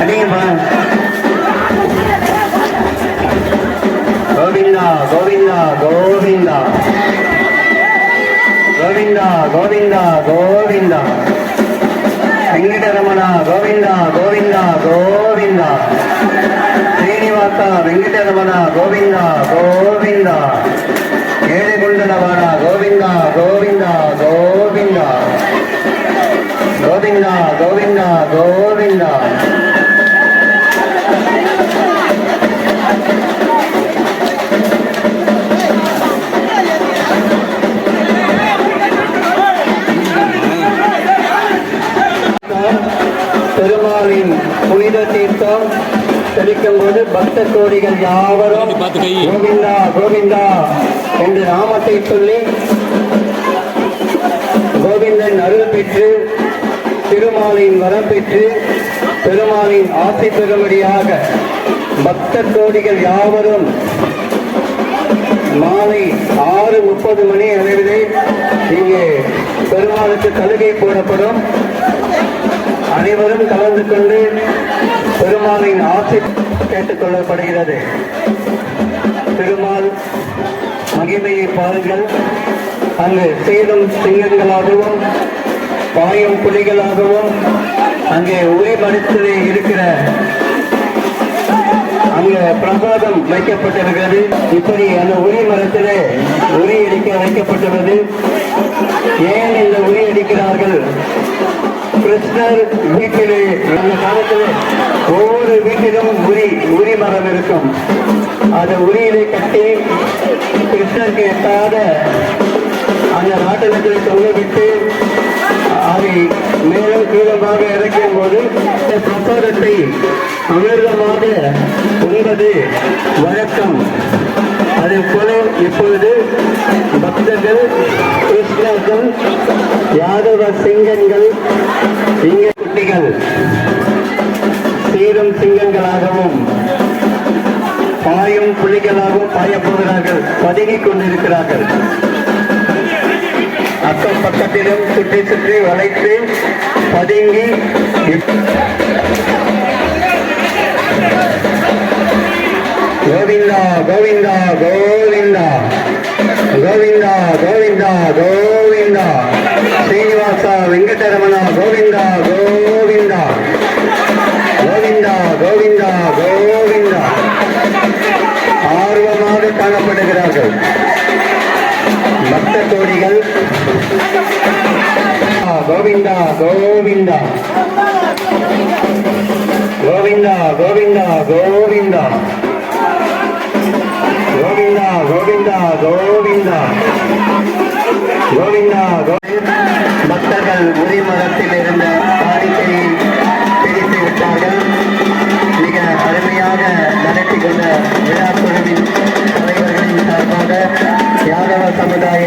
ಅದೇ ಬಾ ಗೋವಿಂದ ಗೋವಿಂದ. ಗೋವಿಂದ ವೆಂಕಟರಮಣ ಗೋವಿಂದ. ಗೋವಿಂದ ಗೋವಿಂದ ಶ್ರೀನಿವಾಸ ವೆಂಕಟರಮಣ ಗೋವಿಂದ ಗೋವಿಂದ. தெளிக்கும் போது பக்த கோடிகள் யாவரும். கோவிந்தா கோவிந்தா என்று நாமத்தை சொல்லி கோவிந்தன் அருள் பெற்று திருமாலின் வரம் பெற்று பெருமாளின் ஆசை பெறும்படியாக பக்த கோடிகள் யாவரும் மாலை ஆறு முப்பது மணி அளவிலே இங்கே பெருமாளுக்கு கழுகை போடப்படும் அனைவரும் கலந்து கொண்டு பெருமாளின் ஆசை கேட்டுக் கொள்ளப்படுகிறது. பெருமாள் மகிமையை பாருங்கள். அங்கு சேரும் சிங்கங்களாகவும் பாயும் புலிகளாகவும் அங்கே உரி மடித்ததே இருக்கிற அங்க பிரசாதம் வைக்கப்பட்டிருக்கிறது. இப்படி அந்த உரி மரத்திலே உரி அடிக்க வைக்கப்பட்டுள்ளது. ஏன் இந்த உரி கிருஷ்ணர் வீட்டிலே அந்த காலத்தில் ஒவ்வொரு வீட்டிலும் உரி உரி மரம் இருக்கும். அந்த உரியிலே கட்டி கிருஷ்ணருக்கு எட்டாத அந்த நாட்டத்தில் தொங்க விட்டு அதை மேலும் கீழமாக இறக்கும் போது இந்த பிரசாதத்தை அமிர்தமாக உண்பது வழக்கம். அதே போல இப்பொழுது பக்தர்கள் கிருஷ்ணர்கள் யாதவ சிங்கங்கள் இங்கே குட்டிகள் சீரும் சிங்கங்களாகவும் பாயும் புலிகளாகவும் பாயப் போகிறார்கள் பதுங்கிக் கொண்டிருக்கிறார்கள். அக்கம் பக்கத்திலும் சுற்றி சுற்றி வளைத்து பதுங்கி கோவிந்தா கோவிந்தா கோவிந்தா. கோவிந்தா கோவிந்தா கோவிந்தா. ஸ்ரீனிவாசா வெங்கடரமணா காணப்படுகிறார்கள். பக்த கோடிகள் கோவிந்தா கோவிந்தா. கோவிந்தா கோவிந்தா கோவிந்தா. கோவிந்தா கோவிந்தா கோவிந்தா. கோவிந்தா கோவிந்தா பக்தர்கள் உரிமரத்தில் இருந்த காணிக்கையை பிரித்து விட்டார்கள் மிக அருமையாக நடத்தி கொண்ட விழா குழுவின் யாதவ சமுதாய